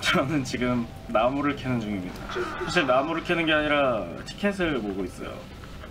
저는 지금 나무를 캐는 중입니다. 사실 나무를 캐는 게 아니라 티켓을 보고 있어요.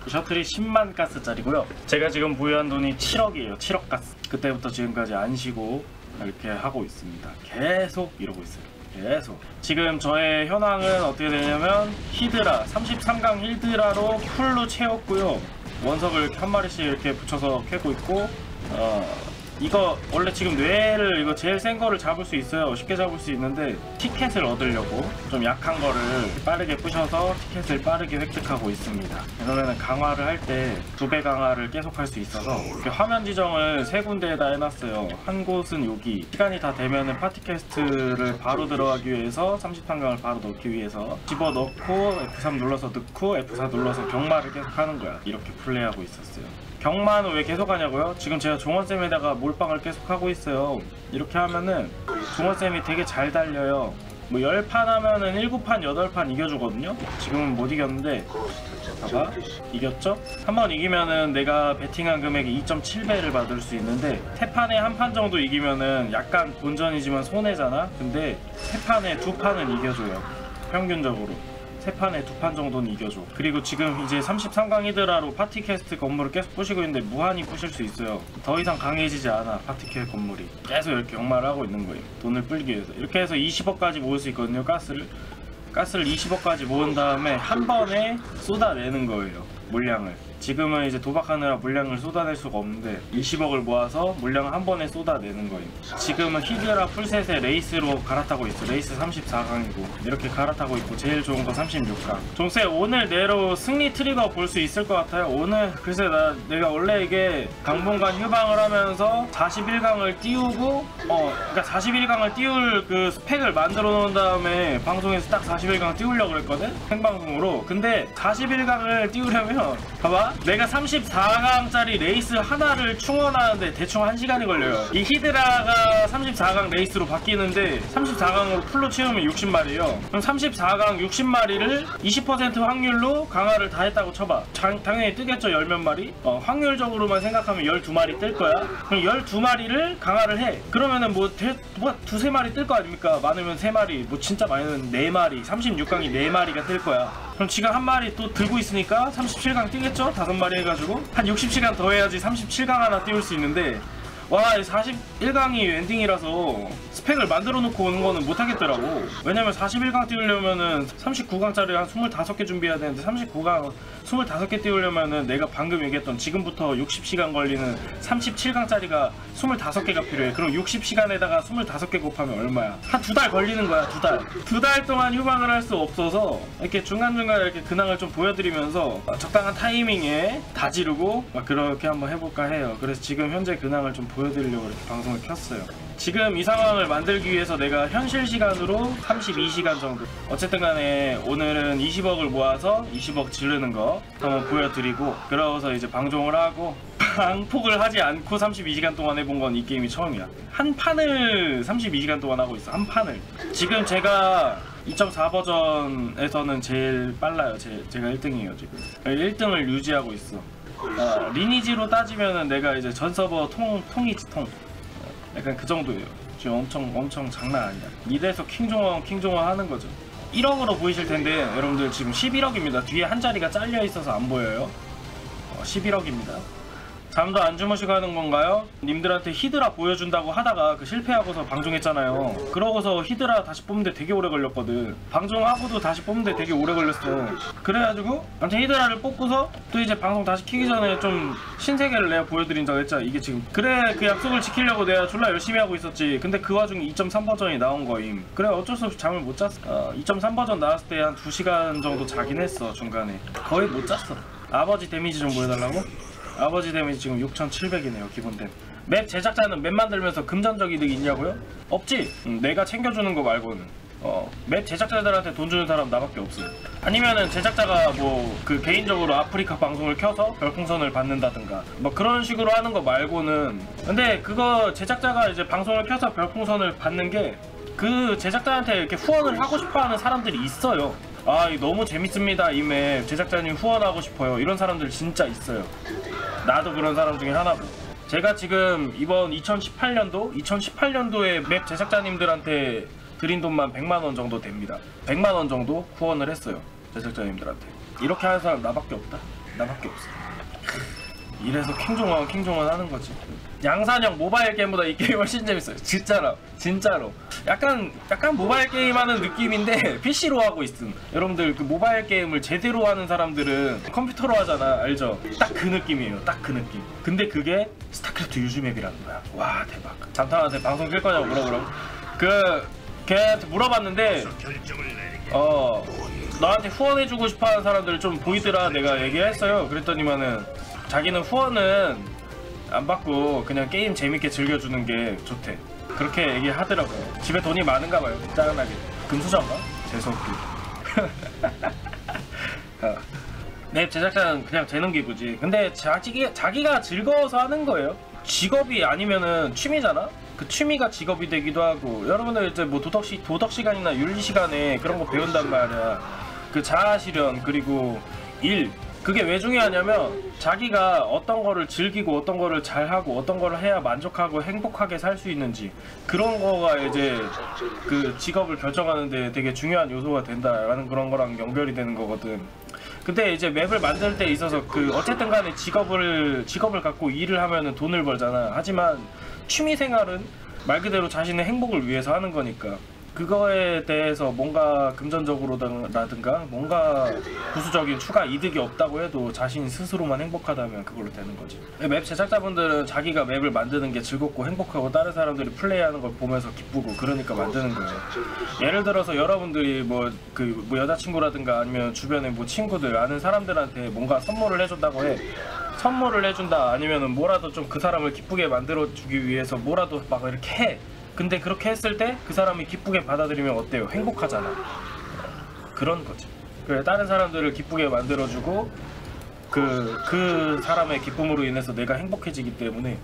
그 셔틀이 10만 가스짜리고요. 제가 지금 보유한 돈이 7억이에요. 7억 가스. 그때부터 지금까지 안 쉬고 이렇게 하고 있습니다. 계속 이러고 있어요. 계속. 지금 저의 현황은 어떻게 되냐면 히드라 33강 히드라로 풀로 채웠고요. 원석을 한 마리씩 이렇게 붙여서 캐고 있고 어, 이거 원래 지금 뇌를 이거 제일 센 거를 잡을 수 있어요. 쉽게 잡을 수 있는데 티켓을 얻으려고 좀 약한 거를 빠르게 부셔서 티켓을 빠르게 획득하고 있습니다. 그러면 강화를 할 때 두 배 강화를 계속 할 수 있어서 화면 지정을 세 군데에다 해놨어요. 한 곳은 여기. 시간이 다 되면은 파티캐스트를 바로 들어가기 위해서 33강을 바로 넣기 위해서 집어넣고 F3 눌러서 넣고 F4 눌러서 경마를 계속 하는 거야. 이렇게 플레이하고 있었어요 경마는 왜 계속 하냐고요? 지금 제가 종원쌤에다가 몰빵을 계속 하고 있어요. 이렇게 하면은 종원쌤이 되게 잘 달려요. 뭐 10판 하면은 7판, 8판 이겨주거든요? 지금은 못 이겼는데 봐봐 이겼죠? 한번 이기면은 내가 베팅한 금액이 2.7배를 받을 수 있는데 세 판에 한 판 정도 이기면은 약간 본전이지만 손해잖아? 근데 세 판에 두 판은 이겨줘요 평균적으로 세 판에 두판 정도는 이겨줘. 그리고 지금 이제 33강 히드라로 파티캐스트 건물을 계속 부시고 있는데 무한히 부실 수 있어요. 더 이상 강해지지 않아 파티캐 건물이. 계속 이렇게 경마를 하고 있는 거예요. 돈을 불기 위해서. 이렇게 해서 20억까지 모을 수 있거든요. 가스를. 가스를 20억까지 모은 다음에 한 번에 쏟아내는 거예요. 물량을. 지금은 이제 도박하느라 물량을 쏟아낼 수가 없는데 20억을 모아서 물량을 한 번에 쏟아내는 거예요. 지금은 히드라 풀셋에 레이스로 갈아타고 있어. 레이스 34강이고 이렇게 갈아타고 있고 제일 좋은 거 36강. 종세 오늘 내로 승리 트리거 볼 수 있을 것 같아요. 오늘 글쎄 나 내가 원래 이게 당분간 휴방을 하면서 41강을 띄우고 어 그러니까 41강을 띄울 그 스펙을 만들어 놓은 다음에 방송에서 딱 41강 띄우려고 그랬거든 생방송으로. 근데 41강을 띄우려면 봐봐 내가 34강짜리 레이스 하나를 충원하는데 대충 1시간이 걸려요. 이 히드라가 34강 레이스로 바뀌는데 34강으로 풀로 채우면 60마리예요. 그럼 34강 60마리를 20% 확률로 강화를 다 했다고 쳐봐. 장- 당연히 뜨겠죠 10몇 마리? 어, 확률적으로만 생각하면 12마리 뜰 거야. 그럼 12마리를 강화를 해. 그러면은 뭐, 대, 뭐 두세 마리 뜰 거 아닙니까? 많으면 3마리 뭐 진짜 많으면 4마리 36강이 4마리가 뜰 거야 그럼 지가 한 마리 또 들고 있으니까 37강 뛰겠죠? 다섯 마리 해가지고 한 60시간 더 해야지 37강 하나 띄울 수 있는데 와 41강이 엔딩이라서 스펙을 만들어 놓고 오는 거는 못 하겠더라고. 왜냐면 41강 띄우려면은 39강짜리 한 25개 준비해야 되는데 39강 25개 띄우려면은 내가 방금 얘기했던 지금부터 60시간 걸리는 37강짜리가 25개가 필요해. 그럼 60시간에다가 25개 곱하면 얼마야? 한 두 달 걸리는 거야 두달두 달 동안 휴방을 할 수 없어서 이렇게 중간중간 이렇게 근황을 좀 보여드리면서 적당한 타이밍에 다 지르고 막 그렇게 한번 해볼까 해요. 그래서 지금 현재 근황을 좀 보여드리려고 이렇게 방송을 켰어요. 지금 이 상황을 만들기 위해서 내가 현실 시간으로 32시간 정도. 어쨌든 간에 오늘은 20억을 모아서 20억 지르는 거 한번 보여드리고 그러고서 이제 방송을 하고 방폭을 하지 않고 32시간 동안 해본 건 이 게임이 처음이야. 한 판을 32시간 동안 하고 있어 한 판을. 지금 제가 2.4 버전에서는 제일 빨라요. 제, 제가 1등이에요 지금. 1등을 유지하고 있어 어, 리니지로 따지면은 내가 이제 전 서버 통, 통이지 통 약간 그 정도예요. 지금 엄청 엄청 장난 아니야. 이래서 킹종원 킹종원 하는 거죠. 1억으로 보이실 텐데 여러분들 지금 11억입니다. 뒤에 한 자리가 잘려 있어서 안 보여요. 어, 11억입니다. 잠도 안 주무시고 하는 건가요? 님들한테 히드라 보여준다고 하다가 그 실패하고서 방종했잖아요. 그러고서 히드라 다시 뽑는데 되게 오래 걸렸거든. 방종하고도 다시 뽑는데 되게 오래 걸렸어. 그래가지고 아무튼 히드라를 뽑고서 또 이제 방송 다시 키기 전에 좀 신세계를 내가 보여드린다고 했잖아. 이게 지금 그래 그 약속을 지키려고 내가 졸라 열심히 하고 있었지. 근데 그 와중에 2.3 버전이 나온 거임. 그래 어쩔 수 없이 잠을 못 잤어. 어, 2.3 버전 나왔을 때 한 2시간 정도 자긴 했어 중간에. 거의 못 잤어. 아버지 데미지 좀 보여달라고? 아버지 데미지 지금 6,700이네요 기본템 맵 제작자는 맵 만들면서 금전적 이득이 있냐고요? 없지. 음, 내가 챙겨주는 거 말고는. 어, 맵 제작자들한테 돈 주는 사람 나밖에 없어 아니면은 제작자가 뭐 그 개인적으로 아프리카 방송을 켜서 별풍선을 받는다든가. 뭐 그런 식으로 하는 거 말고는. 근데 그거 제작자가 이제 방송을 켜서 별풍선을 받는 게 그 제작자한테 이렇게 후원을 하고 싶어하는 사람들이 있어요. 아 너무 재밌습니다 이 맵. 제작자님 후원하고 싶어요. 이런 사람들 진짜 있어요 나도 그런 사람 중에 하나고 제가 지금 이번 2018년도 2018년도에 맵 제작자님들한테 드린 돈만 100만 원 정도 됩니다. 100만 원 정도 후원을 했어요. 제작자님들한테. 이렇게 하는 사람 나밖에 없다. 나밖에 없어. 이래서 킹종원 킹종원 하는 거지. 양산형 모바일 게임보다 이 게임 훨씬 재밌어요. 진짜로, 진짜로. 약간 약간 모바일 게임 하는 느낌인데 PC로 하고 있음. 여러분들 그 모바일 게임을 제대로 하는 사람들은 컴퓨터로 하잖아, 알죠? 딱 그 느낌이에요. 딱 그 느낌. 근데 그게 스타크래프트 유즈 맵이라는 거야. 와 대박. 잠깐한테 방송 킬 거냐고 물어보라고. 그 걔한테 물어봤는데 어 너한테 후원해주고 싶어하는 사람들 좀 보이더라 내가 얘기했어요 그랬더니만은 자기는 후원은 안 받고 그냥 게임 재밌게 즐겨주는 게 좋대. 그렇게 얘기하더라고요. 집에 돈이 많은가 봐요 짜증나게. 금수저인가? 재수없기 어. 네 제작자는 그냥 재능 기부지. 근데 자기, 자기가 즐거워서 하는 거예요. 직업이 아니면은 취미잖아? 그 취미가 직업이 되기도 하고. 여러분들 이제 뭐 도덕 시 도덕 시간이나 윤리 시간에 그런 거 배운단 말이야. 그 자아 실현 그리고 일 그게 왜 중요하냐면 자기가 어떤 거를 즐기고 어떤 거를 잘하고 어떤 거를 해야 만족하고 행복하게 살 수 있는지 그런 거가 이제 그 직업을 결정하는데 되게 중요한 요소가 된다라는 그런 거랑 연결이 되는 거거든. 근데 이제 맵을 만들 때 있어서 그 어쨌든 간에 직업을 직업을 갖고 일을 하면은 돈을 벌잖아. 하지만 취미 생활은 말 그대로 자신의 행복을 위해서 하는 거니까 그거에 대해서 뭔가 금전적으로라든가 뭔가 부수적인 추가 이득이 없다고 해도 자신 스스로만 행복하다면 그걸로 되는 거지. 맵 제작자분들은 자기가 맵을 만드는 게 즐겁고 행복하고 다른 사람들이 플레이하는 걸 보면서 기쁘고 그러니까 만드는 거예요. 예를 들어서 여러분들이 뭐그 뭐 여자친구라든가 아니면 주변에 뭐 친구들 아는 사람들한테 뭔가 선물을 해준다고 해. 선물을 해준다 아니면은 뭐라도 좀 그 사람을 기쁘게 만들어 주기 위해서 뭐라도 막 이렇게 해. 근데 그렇게 했을 때 그 사람이 기쁘게 받아들이면 어때요? 행복하잖아. 그런 거지. 그래 다른 사람들을 기쁘게 만들어주고 그, 그 사람의 기쁨으로 인해서 내가 행복해지기 때문에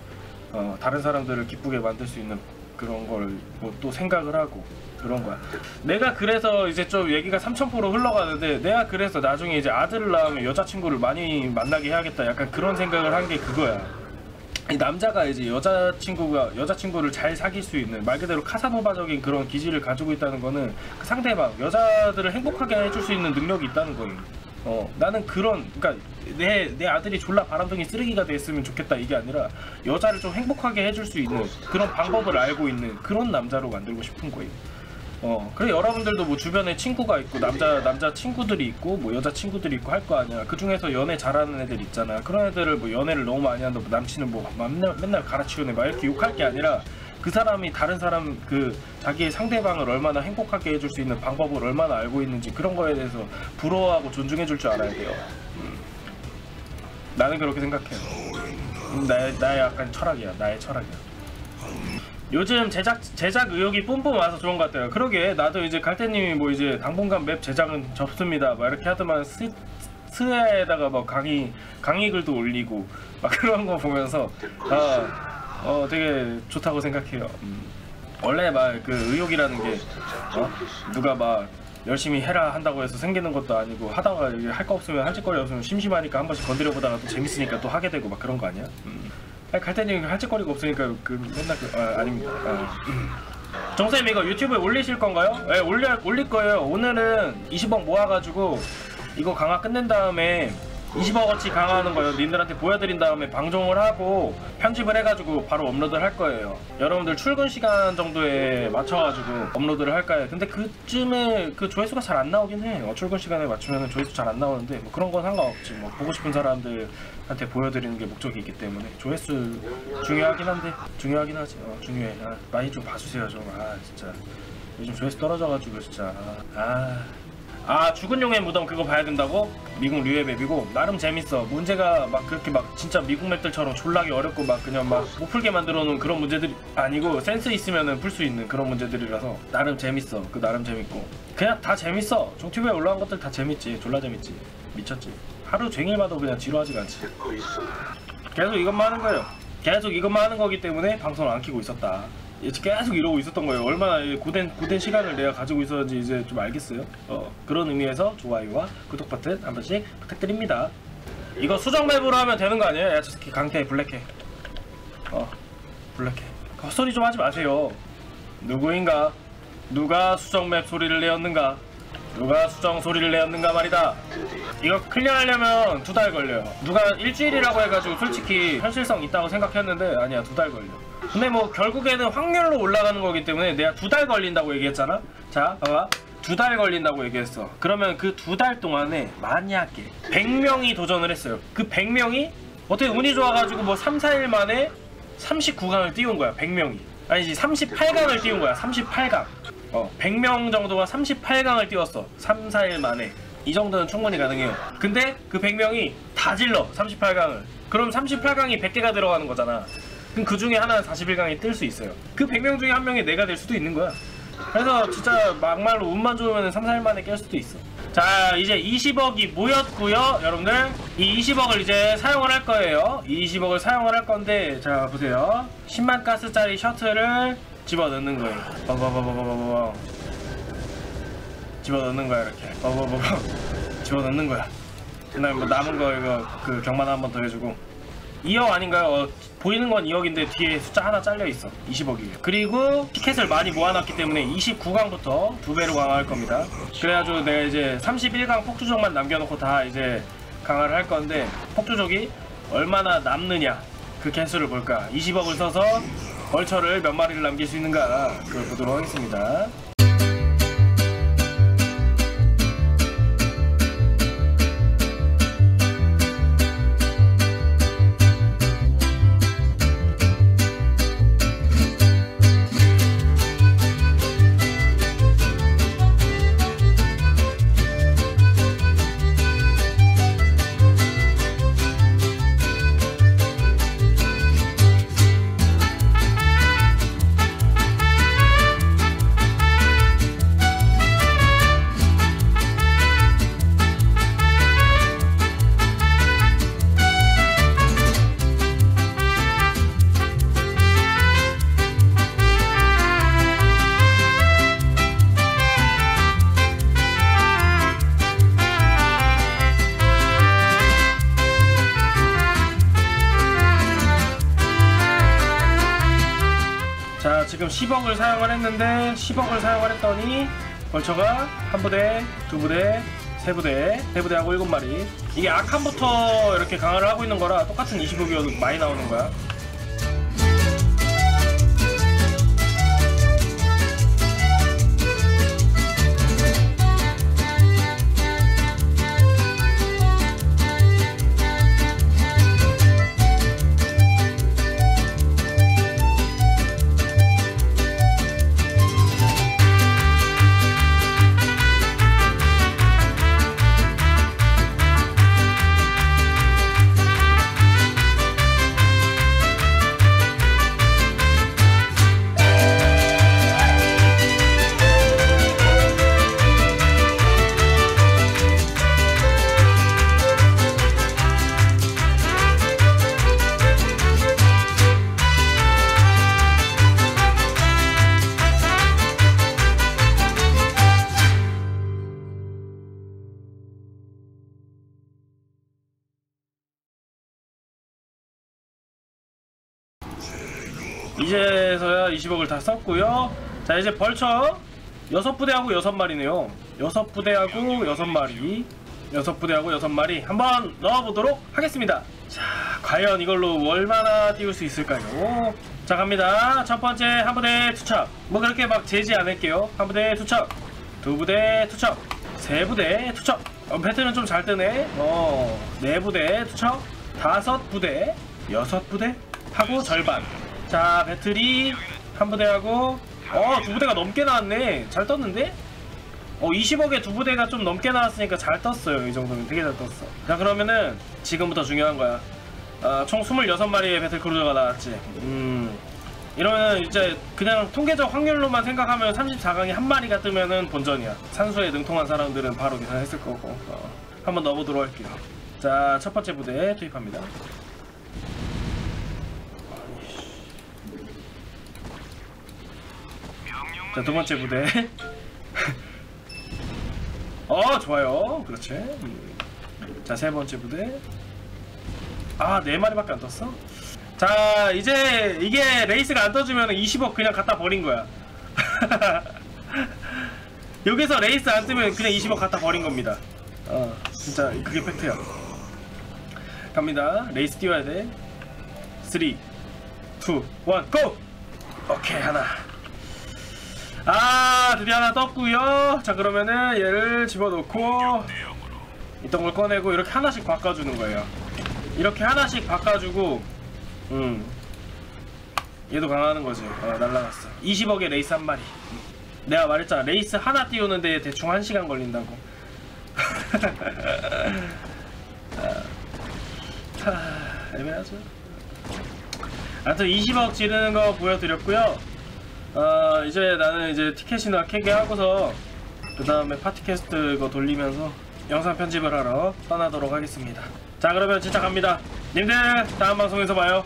어, 다른 사람들을 기쁘게 만들 수 있는 그런 걸 뭐 또 생각을 하고 그런 거야. 내가 그래서 이제 좀 얘기가 3000% 흘러가는데 내가 그래서 나중에 이제 아들을 낳으면 여자친구를 많이 만나게 해야겠다 약간 그런 생각을 한 게 그거야. 이 남자가 이제 여자친구가 여자친구를 잘 사귈 수 있는 말 그대로 카사노바적인 그런 기질을 가지고 있다는 거는 그 상대방 여자들을 행복하게 해줄 수 있는 능력이 있다는 거예요. 어 나는 그런 그러니까 내 내 아들이 졸라 바람둥이 쓰레기가 됐으면 좋겠다 이게 아니라 여자를 좀 행복하게 해줄 수 있는 그런 방법을 알고 있는 그런 남자로 만들고 싶은 거예요. 어 그래 여러분들도 뭐 주변에 친구가 있고 남자 남자 친구들이 있고 뭐 여자 친구들이 있고 할 거 아니야. 그 중에서 연애 잘하는 애들 있잖아. 그런 애들을 뭐 연애를 너무 많이 한다 뭐 남친은 뭐 맨날 맨날 갈아치우네. 막 이렇게 욕할 게 아니라 그 사람이 다른 사람 그 자기의 상대방을 얼마나 행복하게 해줄 수 있는 방법을 얼마나 알고 있는지 그런 거에 대해서 부러워하고 존중해 줄 줄 알아야 돼요. 음. 나는 그렇게 생각해 음, 나의, 나의 약간 철학이야. 나의 철학이야 요즘 제작 제작 의욕이 뿜뿜 와서 좋은 것 같아요. 그러게 나도 이제 갈대님이 뭐 이제 당분간 맵 제작은 접습니다. 막 이렇게 하더만 스 스에다가 막 강의 강의 글도 올리고 막 그런 거 보면서 아, 어 되게 좋다고 생각해요. 음. 원래 막 그 의욕이라는 게 어? 누가 막 열심히 해라 한다고 해서 생기는 것도 아니고 하다가 할 거 없으면 할 짓거리 없으면 심심하니까 한 번씩 건드려 보다가 또 재밌으니까 또 하게 되고 막 그런 거 아니야? 음. 갈대님 할 짓거리가 없으니까 그 맨날 그 아, 아닙니다. 아. 정쌤 이거 유튜브에 올리실 건가요? 네 올려 올릴 거예요. 오늘은 20억 모아가지고 이거 강화 끝낸 다음에 20억어치 강화하는 거예요. 님들한테 보여드린 다음에 방송을 하고 편집을 해가지고 바로 업로드를 할 거예요. 여러분들 출근 시간 정도에 맞춰가지고 업로드를 할 거예요. 근데 그쯤에 그 조회수가 잘 안 나오긴 해. 요 출근 시간에 맞추면 조회수 잘 안 나오는데 뭐 그런 건 상관없지. 뭐 보고 싶은 사람들한테 보여드리는 게 목적이기 때문에 조회수 중요하긴 한데 중요하긴 하지. 어, 중요해. 아, 많이 좀 봐주세요 좀. 아 진짜 요즘 조회수 떨어져가지고 진짜 아. 아. 아 죽은 용의 무덤 그거 봐야 된다고? 미국 류의 맵이고. 나름 재밌어. 문제가 막 그렇게 막 진짜 미국 맵들처럼 졸라게 어렵고 막 그냥 막 못 풀게 만들어 놓은 그런 문제들이 아니고 센스 있으면은 풀 수 있는 그런 문제들이라서 나름 재밌어. 그 나름 재밌고. 그냥 다 재밌어. 종튜브에 올라온 것들 다 재밌지. 졸라 재밌지. 미쳤지. 하루 종일 봐도 그냥 지루하지가 않지. 계속 이것만 하는 거예요. 계속 이것만 하는 거기 때문에 방송을 안 키고 있었다 계속 이러고 있었던 거예요. 얼마나 고된 고된 시간을 내가 가지고 있었는지 이제 좀 알겠어요. 어, 그런 의미에서 좋아요와 구독 버튼 한 번씩 부탁드립니다. 이거 수정 맵으로 하면 되는 거 아니에요? 야, 저 새끼 강태 블랙해. 어, 블랙해. 헛소리 좀 하지 마세요. 누구인가? 누가 수정 맵 소리를 내었는가? 누가 수정 소리를 내었는가 말이다. 이거 클리어하려면 두 달 걸려요. 누가 일주일이라고 해가지고 솔직히 현실성 있다고 생각했는데 아니야 두 달 걸려. 근데 뭐 결국에는 확률로 올라가는 거기 때문에 내가 두 달 걸린다고 얘기했잖아. 자, 봐봐. 두 달 걸린다고 얘기했어. 그러면 그 두 달 동안에 만약에 100명이 도전을 했어요. 그 100명이 어떻게 운이 좋아가지고 뭐 3, 4일 만에 39강을 띄운 거야. 100명이. 아니지 38강을 띄운 거야. 38강. 어, 100명 정도가 38강을 띄웠어. 3, 4일 만에. 이 정도는 충분히 가능해요. 근데 그 100명이 다 질러. 38강을. 그럼 38강이 100개가 들어가는 거잖아. 그럼 그 중에 하나는 41강이 뜰수 있어요. 그 100명 중에 한 명이 내가 될 수도 있는 거야. 그래서 진짜 막말로 운만 좋으면 3, 4일 만에 깰 수도 있어. 자, 이제 20억이 모였고요. 여러분들, 이 20억을 이제 사용을 할 거예요. 이 20억을 사용을 할 건데, 자, 보세요. 10만 가스짜리 셔틀을 집어넣는 거예요. 빠바바바바바바. 집어넣는 거야, 이렇게. 빠바바바. 집어넣는 거야. 그다음에 뭐 남은 거 이거 그 경만 한 번 더 해주고 2억 아닌가요? 어, 보이는 건 2억인데 뒤에 숫자 하나 잘려 있어. 20억이에요. 그리고 티켓을 많이 모아놨기 때문에 29강부터 두 배로 강화할 겁니다. 그래가지고 내가 이제 31강 폭주족만 남겨놓고 다 이제 강화를 할 건데 폭주족이 얼마나 남느냐 그 개수를 볼까? 20억을 써서 벌처를 몇 마리를 남길 수 있는가? 그걸 보도록 하겠습니다 했는데 10억을 사용을 했더니 벌처가 한 부대, 두 부대, 세 부대, 세 부대하고 일곱 마리. 이게 악한부터 이렇게 강화를 하고 있는 거라 똑같은 20억이어도 많이 나오는 거야 이제서야 20억을 다 썼고요. 자 이제 벌처 여섯 부대하고 여섯 마리네요. 여섯 부대하고 여섯 마리, 여섯 부대하고 여섯 마리 한번 넣어보도록 하겠습니다. 자 과연 이걸로 얼마나 띄울 수 있을까요? 자 갑니다. 첫 번째 한 부대 투척. 뭐 그렇게 막 재지 않을게요. 한 부대 투척, 두 부대 투척, 세 부대 투척. 어, 배트는 좀 잘 뜨네. 어, 네 부대 투척, 다섯 부대, 여섯 부대 하고 절반. 자 배틀이 한 부대하고 어 두 부대가 넘게 나왔네. 잘 떴는데? 어 20억에 두 부대가 좀 넘게 나왔으니까 잘 떴어요. 이 정도면 되게 잘 떴어. 자 그러면은 지금부터 중요한 거야. 어, 총 26마리의 배틀크루저가 나왔지. 음. 이러면 이제 그냥 통계적 확률로만 생각하면 34강에 한 마리가 뜨면은 본전이야. 산수에 능통한 사람들은 바로 계산했을 거고. 어, 한번 넣어보도록 할게요. 자 첫 번째 부대 투입합니다 자, 두 번째 부대. 어, 좋아요. 그렇지. 음. 자, 세 번째 부대. 아, 네 마리밖에 안 떴어? 자, 이제 이게 레이스가 안 떠주면 20억 그냥 갖다 버린 거야. 여기서 레이스 안 뜨면 그냥 20억 갖다 버린 겁니다 어 진짜 그게 팩트야 갑니다 레이스 띄워야 돼 3 2 1 고! 오케이 하나 아 드디어 하나 떴구요. 자 그러면은 얘를 집어넣고 있던 걸 꺼내고 이렇게 하나씩 바꿔주는 거예요. 이렇게 하나씩 바꿔주고 음. 얘도 강하는 거지. 어 날라갔어. 20억의 레이스 한 마리. 내가 말했잖아. 레이스 하나 띄우는데 대충 1시간 걸린다고. 하, 애매하죠? 하여튼 20억 지르는 거 보여드렸고요 어 이제 나는 이제 티켓이나 캐게 하고서 그 다음에 파티캐스트 이거 돌리면서 영상 편집을 하러 떠나도록 하겠습니다. 자 그러면 진짜 갑니다. 님들 다음 방송에서 봐요